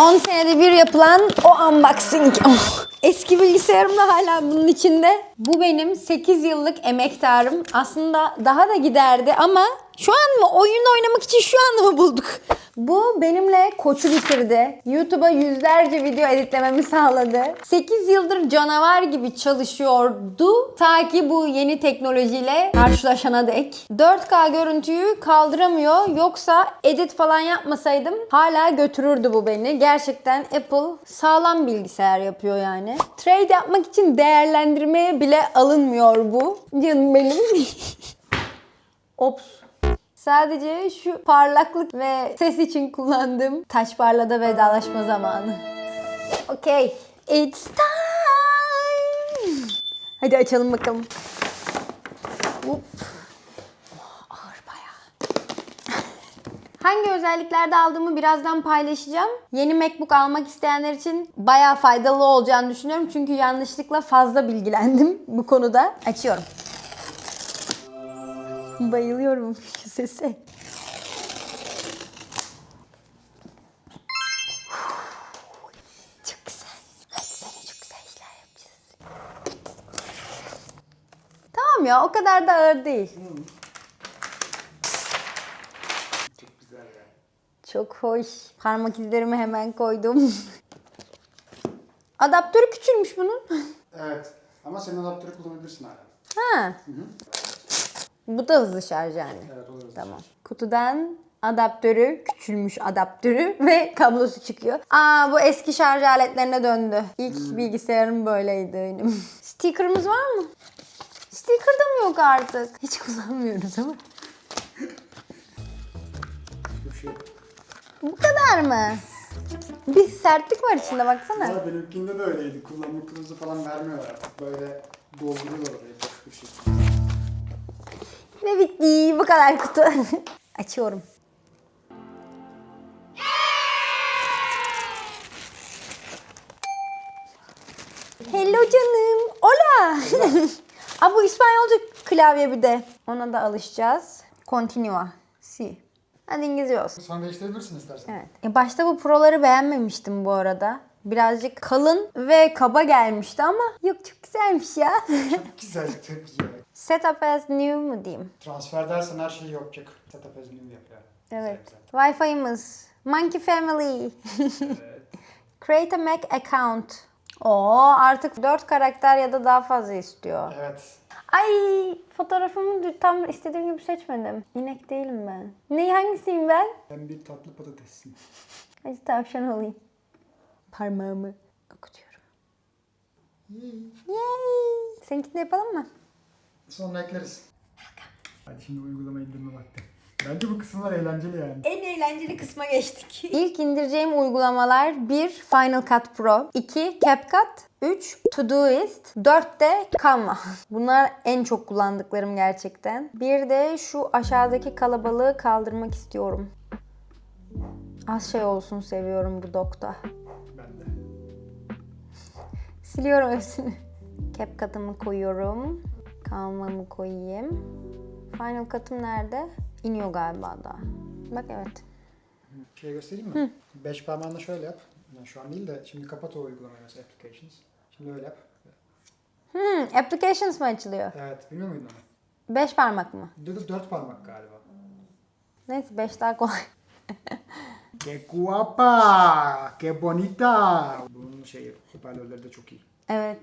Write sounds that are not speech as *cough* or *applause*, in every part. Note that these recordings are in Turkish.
10 senede bir yapılan o unboxing. Oh, Eski bilgisayarım da hala bunun içinde. Bu benim 8 yıllık emektarım. Aslında daha da giderdi ama şu an mı? Oyun oynamak için şu an mı bulduk? Bu benimle koçu bitirdi. YouTube'a yüzlerce video editlememi sağladı. 8 yıldır canavar gibi çalışıyordu. Ta ki bu yeni teknolojiyle karşılaşana dek. 4K görüntüyü kaldıramıyor. Yoksa edit falan yapmasaydım hala götürürdü bu beni. Gerçekten Apple sağlam bilgisayar yapıyor yani. Trade yapmak için değerlendirmeye bile alınmıyor bu. Canım benim. Ops. Sadece şu parlaklık ve ses için kullandığım taş parlada vedalaşma zamanı. Okey. It's time. Hadi açalım bakalım. Hop. Hangi özelliklerde aldığımı birazdan paylaşacağım. Yeni MacBook almak isteyenler için bayağı faydalı olacağını düşünüyorum. Çünkü yanlışlıkla fazla bilgilendim bu konuda. Açıyorum. Bayılıyorum *laughs* şu sese. Çok güzel. Hadi sana çok güzel işler yapacağız. Tamam ya o kadar da ağır değil. Çok güzel ya. Çok hoş. Parmak izlerimi hemen koydum. *laughs* Adaptörü küçülmüş bunun. Evet. Ama senin adaptörü kullanabilirsin hala. Ha. Bu da hızlı şarj yani. Evet olur. Tamam. Kutudan adaptörü, küçülmüş adaptörü *laughs* ve kablosu çıkıyor. Aa bu eski şarj aletlerine döndü. İlk bilgisayarım böyleydi benim. *laughs* Sticker'ımız var mı? Sticker da mı yok artık? Hiç kullanmıyoruz ama. Hiçbir şey yok. Bu kadar mı? Bir sertlik var içinde baksana. Ama benimkinde de öyleydi. Kullanma kılavuzu falan vermiyorlar. Böyle dolduruyorlar orayı boş bir şey. Ve bitti. Bu kadar kutu. *laughs* Açıyorum. Hello canım. Hola. *laughs* Aa, bu İspanyolca klavye bir de. Ona da alışacağız. Continua. Si. Hadi İngilizce olsun. Sonra değiştirebilirsin istersen. Evet. E başta bu proları beğenmemiştim bu arada. Birazcık kalın ve kaba gelmişti ama yok çok güzelmiş ya. Çok güzel, çok güzel. Setup as new mu diyeyim? Transfer dersen her şeyi yapacak. Setup as new yapıyor. Evet. Wi-Fi'miz. Monkey Family. Evet. *laughs* Create a Mac account. Oo artık 4 karakter ya da daha fazla istiyor. evet. Ay fotoğrafımı tam istediğim gibi seçmedim. İnek değilim ben. Ne hangisiyim ben? Ben bir tatlı patatessin. *laughs* Hadi tavşan olayım. Parmağımı okutuyorum. Yay! Seninkini de yapalım mı? Sonra ekleriz. Hadi şimdi uygulama indirme vakti. Bence bu kısımlar eğlenceli yani. En eğlenceli kısma geçtik. *laughs* İlk indireceğim uygulamalar 1. Final Cut Pro 2. CapCut 3. Todoist 4 de Canva. *laughs* Bunlar en çok kullandıklarım gerçekten. Bir de şu aşağıdaki kalabalığı kaldırmak istiyorum. Az şey olsun seviyorum bu dokta. Ben de. Siliyorum hepsini. CapCut'ımı koyuyorum. Canva'mı koyayım. Final Cut'ım nerede? İniyor galiba daha. Bak evet. Şey göstereyim mi? Beş parmağınla şöyle yap. Yani şu an değil de şimdi kapat o uygulamayı mesela applications. Şimdi öyle yap. Hmm, applications mı açılıyor? Evet, bilmiyor muydun onu? Beş parmak mı? Burada dört parmak galiba. Neyse beş daha kolay. *laughs* Que guapa, que bonita. Bunun şeyi, hoparlörleri de çok iyi. Evet.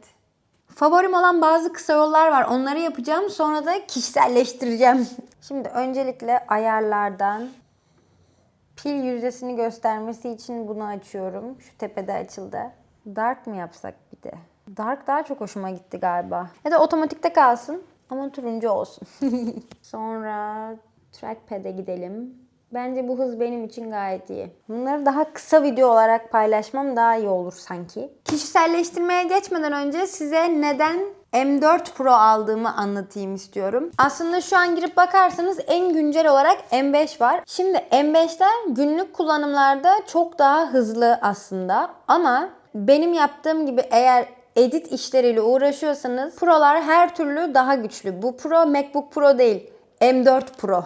Favorim olan bazı kısa yollar var. Onları yapacağım. Sonra da kişiselleştireceğim. *laughs* Şimdi öncelikle ayarlardan pil yüzdesini göstermesi için bunu açıyorum. Şu tepede açıldı. Dark mı yapsak bir de? Dark daha çok hoşuma gitti galiba. Ya da otomatikte kalsın. Ama turuncu olsun. *laughs* Sonra trackpad'e gidelim. Bence bu hız benim için gayet iyi. Bunları daha kısa video olarak paylaşmam daha iyi olur sanki. Kişiselleştirmeye geçmeden önce size neden M4 Pro aldığımı anlatayım istiyorum. Aslında şu an girip bakarsanız en güncel olarak M5 var. Şimdi M5'ler günlük kullanımlarda çok daha hızlı aslında. Ama benim yaptığım gibi eğer edit işleriyle uğraşıyorsanız Pro'lar her türlü daha güçlü. Bu Pro MacBook Pro değil. M4 Pro.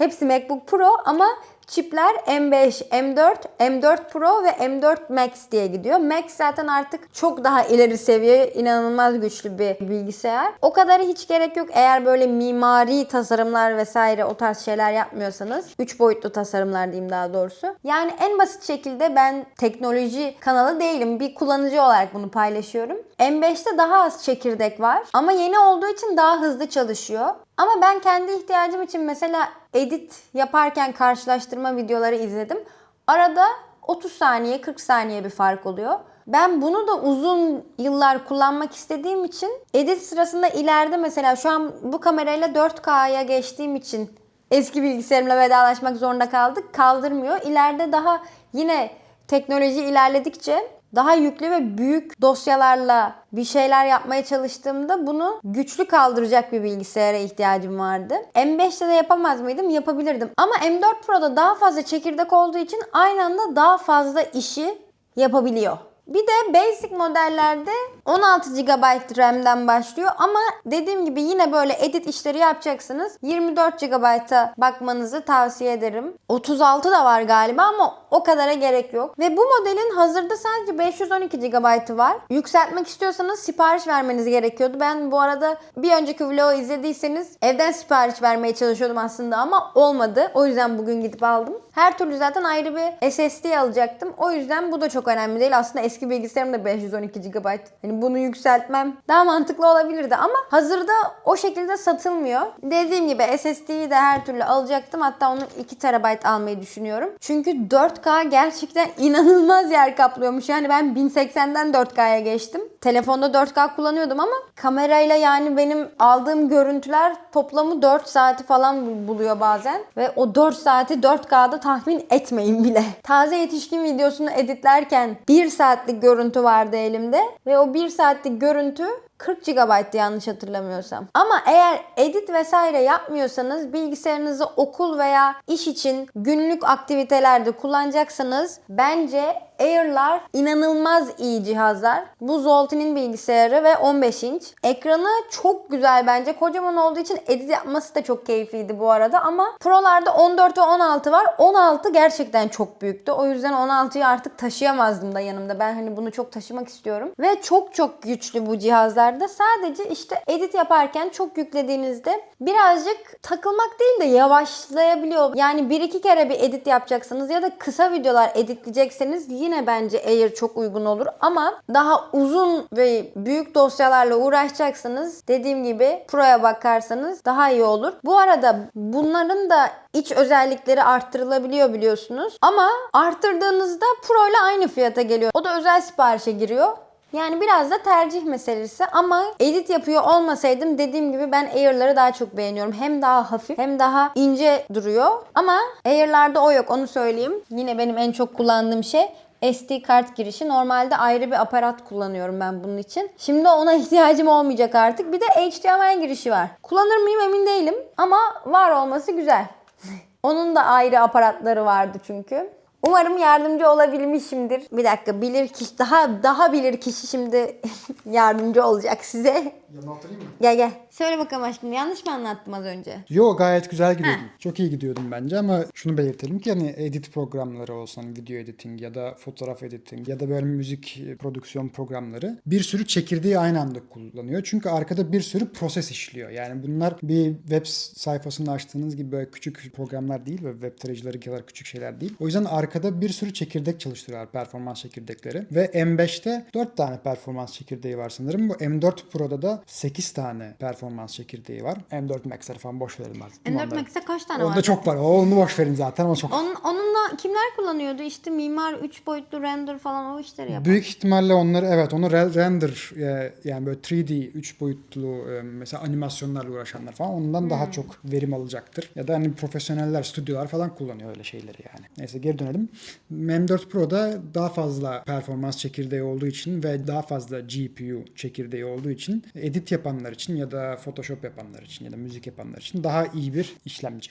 Hepsi MacBook Pro ama Çipler M5, M4, M4 Pro ve M4 Max diye gidiyor. Max zaten artık çok daha ileri seviye, inanılmaz güçlü bir bilgisayar. O kadar hiç gerek yok eğer böyle mimari tasarımlar vesaire o tarz şeyler yapmıyorsanız. 3 boyutlu tasarımlar diyeyim daha doğrusu. Yani en basit şekilde ben teknoloji kanalı değilim. Bir kullanıcı olarak bunu paylaşıyorum. M5'te daha az çekirdek var ama yeni olduğu için daha hızlı çalışıyor. Ama ben kendi ihtiyacım için mesela edit yaparken karşılaştırma videoları izledim. Arada 30 saniye 40 saniye bir fark oluyor. Ben bunu da uzun yıllar kullanmak istediğim için edit sırasında ileride mesela şu an bu kamerayla 4K'ya geçtiğim için eski bilgisayarımla vedalaşmak zorunda kaldık. Kaldırmıyor. İleride daha yine teknoloji ilerledikçe daha yüklü ve büyük dosyalarla bir şeyler yapmaya çalıştığımda bunu güçlü kaldıracak bir bilgisayara ihtiyacım vardı. M5'te de yapamaz mıydım? Yapabilirdim. Ama M4 Pro'da daha fazla çekirdek olduğu için aynı anda daha fazla işi yapabiliyor. Bir de basic modellerde 16 GB RAM'den başlıyor ama dediğim gibi yine böyle edit işleri yapacaksınız. 24 GB'a bakmanızı tavsiye ederim. 36 da var galiba ama o kadara gerek yok. Ve bu modelin hazırda sadece 512 GB'ı var. Yükseltmek istiyorsanız sipariş vermeniz gerekiyordu. Ben bu arada bir önceki vlogu izlediyseniz evden sipariş vermeye çalışıyordum aslında ama olmadı. O yüzden bugün gidip aldım. Her türlü zaten ayrı bir SSD alacaktım. O yüzden bu da çok önemli değil. Aslında eski bilgisayarım da 512 GB. Hani bunu yükseltmem daha mantıklı olabilirdi ama hazırda o şekilde satılmıyor. Dediğim gibi SSD'yi de her türlü alacaktım. Hatta onu 2 TB almayı düşünüyorum. Çünkü 4K gerçekten inanılmaz yer kaplıyormuş. Yani ben 1080'den 4K'ya geçtim. Telefonda 4K kullanıyordum ama kamerayla yani benim aldığım görüntüler toplamı 4 saati falan buluyor bazen. Ve o 4 saati 4K'da tahmin etmeyin bile. *laughs* Taze yetişkin videosunu editlerken 1 saatlik görüntü vardı elimde. Ve o 1 saatlik görüntü 40 GB'tı yanlış hatırlamıyorsam. Ama eğer edit vesaire yapmıyorsanız bilgisayarınızı okul veya iş için günlük aktivitelerde kullanacaksanız bence Air'lar inanılmaz iyi cihazlar. Bu Zoltin'in bilgisayarı ve 15 inç. Ekranı çok güzel bence. Kocaman olduğu için edit yapması da çok keyifliydi bu arada ama Pro'larda 14 ve 16 var. 16 gerçekten çok büyüktü. O yüzden 16'yı artık taşıyamazdım da yanımda. Ben hani bunu çok taşımak istiyorum. Ve çok çok güçlü bu cihazlarda. Sadece işte edit yaparken çok yüklediğinizde birazcık takılmak değil de yavaşlayabiliyor. Yani bir iki kere bir edit yapacaksınız ya da kısa videolar editleyecekseniz yine bence Air çok uygun olur. Ama daha uzun ve büyük dosyalarla uğraşacaksanız dediğim gibi Pro'ya bakarsanız daha iyi olur. Bu arada bunların da iç özellikleri arttırılabiliyor biliyorsunuz. Ama arttırdığınızda Pro ile aynı fiyata geliyor. O da özel siparişe giriyor. Yani biraz da tercih meselesi ama edit yapıyor olmasaydım dediğim gibi ben Air'ları daha çok beğeniyorum. Hem daha hafif hem daha ince duruyor. Ama Air'larda o yok onu söyleyeyim. Yine benim en çok kullandığım şey SD kart girişi. Normalde ayrı bir aparat kullanıyorum ben bunun için. Şimdi ona *laughs* ihtiyacım olmayacak artık. Bir de HDMI girişi var. Kullanır mıyım emin değilim ama var olması güzel. *laughs* Onun da ayrı aparatları vardı çünkü. Umarım yardımcı olabilmişimdir. Bir dakika bilir kişi daha daha bilir kişi şimdi *laughs* yardımcı olacak size. Yanına oturayım mı? Gel gel. Söyle bakalım aşkım yanlış mı anlattım az önce? Yo gayet güzel gidiyordum. Çok iyi gidiyordum bence ama şunu belirtelim ki hani edit programları olsun, hani video editing ya da fotoğraf editing ya da böyle müzik prodüksiyon programları bir sürü çekirdeği aynı anda kullanıyor. Çünkü arkada bir sürü proses işliyor. Yani bunlar bir web sayfasını açtığınız gibi böyle küçük programlar değil ve web tarayıcıları kadar küçük şeyler değil. O yüzden arkada bir sürü çekirdek çalıştırıyorlar performans çekirdekleri ve M5'te 4 tane performans çekirdeği var sanırım. Bu M4 Pro'da da 8 tane performans çekirdeği var. M4 Max'ları falan boş verelim artık. M4 Onları- Max'te kaç tane Onda var? çok var. Onu boş verin zaten. O çok. Onun, onunla kimler kullanıyordu? İşte mimar 3 boyutlu render falan o işleri yapan. Büyük ihtimalle onları evet onu re- render e, yani böyle 3D 3 boyutlu e, mesela animasyonlarla uğraşanlar falan ondan daha çok verim alacaktır. Ya da hani profesyoneller, stüdyolar falan kullanıyor öyle şeyleri yani. Neyse geri dönelim. M4 Pro'da daha fazla performans çekirdeği olduğu için ve daha fazla GPU çekirdeği olduğu için edit yapanlar için ya da Photoshop yapanlar için ya da müzik yapanlar için daha iyi bir işlemci.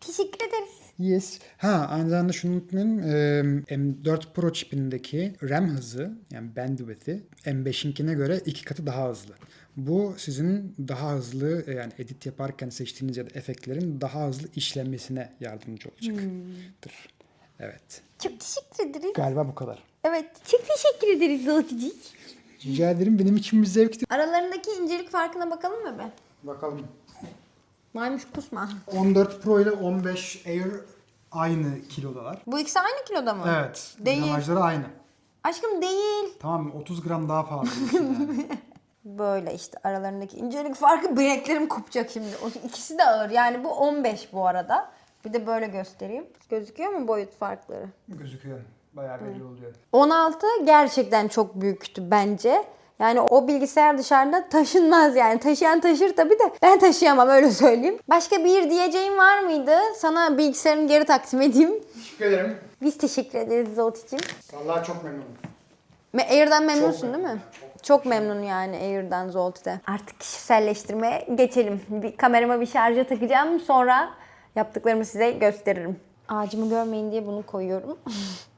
Teşekkür ederiz. Yes. Ha aynı zamanda şunu unutmayın. Ee, M4 Pro çipindeki RAM hızı yani bandwidth'i M5'inkine göre iki katı daha hızlı. Bu sizin daha hızlı yani edit yaparken seçtiğiniz ya da efektlerin daha hızlı işlenmesine yardımcı olacaktır. Evet. Çok teşekkür ederiz. Galiba bu kadar. Evet. Çok teşekkür ederiz Zolticik. Rica ederim benim için bir zevkti. Aralarındaki incelik farkına bakalım mı be? Bakalım. Maymuş kusma. 14 Pro ile 15 Air aynı kilodalar. Bu ikisi aynı kiloda mı? Evet. Değil. Gramajları aynı. Aşkım değil. Tamam 30 gram daha fazla. yani. *laughs* Böyle işte aralarındaki incelik farkı bileklerim kopacak şimdi. O ikisi de ağır. Yani bu 15 bu arada. Bir de böyle göstereyim. Gözüküyor mu boyut farkları? Gözüküyor. Bayağı belli oluyor. 16 gerçekten çok büyüktü bence. Yani o bilgisayar dışarıda taşınmaz yani. Taşıyan taşır tabii de ben taşıyamam öyle söyleyeyim. Başka bir diyeceğim var mıydı? Sana bilgisayarımı geri takdim edeyim. Teşekkür ederim. Biz teşekkür ederiz Zolticim. Vallahi çok memnunum. Me- Air'dan memnunsun Çok değil mi? Çok memnun yani Air'dan Zolt'te. Artık kişiselleştirmeye geçelim. Bir kamerama bir şarja takacağım. Sonra yaptıklarımı size gösteririm. Ağacımı görmeyin diye bunu koyuyorum. *laughs*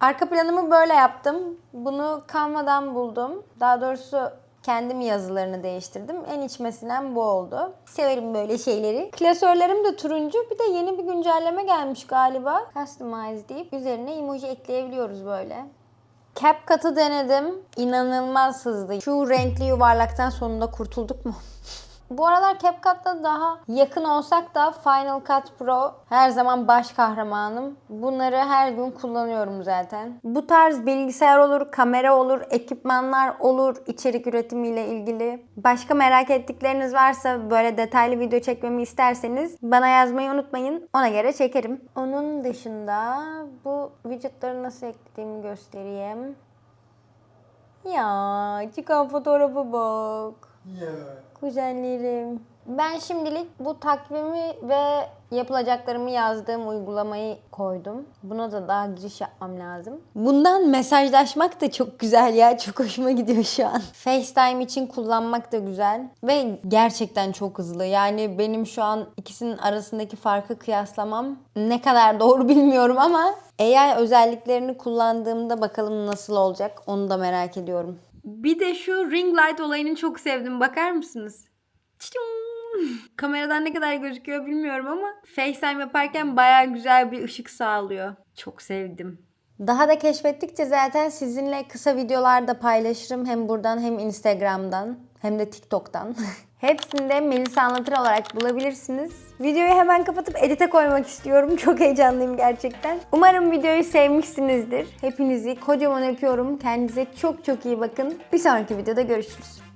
Arka planımı böyle yaptım. Bunu Canva'dan buldum. Daha doğrusu kendim yazılarını değiştirdim. En içmesinden bu oldu. Severim böyle şeyleri. Klasörlerim de turuncu. Bir de yeni bir güncelleme gelmiş galiba. Customize deyip üzerine emoji ekleyebiliyoruz böyle. CapCut'ı denedim. İnanılmaz hızlı. Şu renkli yuvarlaktan sonunda kurtulduk mu? *laughs* Bu aralar CapCut'ta daha yakın olsak da Final Cut Pro her zaman baş kahramanım. Bunları her gün kullanıyorum zaten. Bu tarz bilgisayar olur, kamera olur, ekipmanlar olur içerik üretimiyle ilgili. Başka merak ettikleriniz varsa böyle detaylı video çekmemi isterseniz bana yazmayı unutmayın. Ona göre çekerim. Onun dışında bu widgetları nasıl eklediğimi göstereyim. Ya çıkan fotoğrafa bak. Ya. Kuzenlerim. Ben şimdilik bu takvimi ve yapılacaklarımı yazdığım uygulamayı koydum. Buna da daha giriş yapmam lazım. Bundan mesajlaşmak da çok güzel ya. Çok hoşuma gidiyor şu an. FaceTime için kullanmak da güzel. Ve gerçekten çok hızlı. Yani benim şu an ikisinin arasındaki farkı kıyaslamam ne kadar doğru bilmiyorum ama AI özelliklerini kullandığımda bakalım nasıl olacak onu da merak ediyorum. Bir de şu ring light olayını çok sevdim. Bakar mısınız? Kameradan ne kadar gözüküyor bilmiyorum ama FaceTime yaparken baya güzel bir ışık sağlıyor. Çok sevdim. Daha da keşfettikçe zaten sizinle kısa videolarda paylaşırım. Hem buradan hem Instagram'dan hem de TikTok'tan. *laughs* Hepsini de Melisa Anlatır olarak bulabilirsiniz. Videoyu hemen kapatıp edite koymak istiyorum. *laughs* Çok heyecanlıyım gerçekten. Umarım videoyu sevmişsinizdir. Hepinizi kocaman öpüyorum. Kendinize çok çok iyi bakın. Bir sonraki videoda görüşürüz.